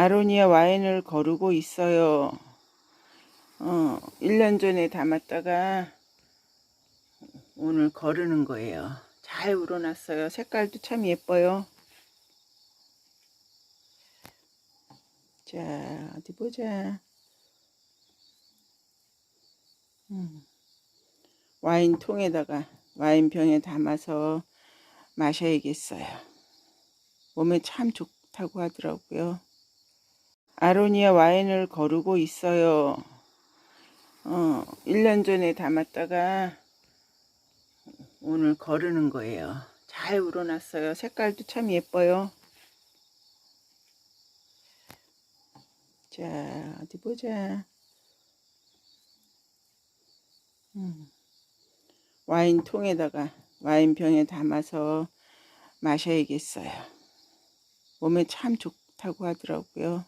아로니아 와인을 거르고 있어요. 어, 1년 전에 담았다가 오늘 거르는 거예요. 잘 우러났어요. 색깔도 참 예뻐요. 자, 어디 보자. 음, 와인 통에다가 와인병에 담아서 마셔야겠어요. 몸에 참 좋다고 하더라고요. 아로니아 와인을 거르고 있어요. 어, 1년 전에 담았다가 오늘 거르는 거예요. 잘 우러났어요. 색깔도 참 예뻐요. 자, 어디 보자. 음, 와인 통에다가 와인병에 담아서 마셔야겠어요. 몸에 참 좋다고 하더라고요.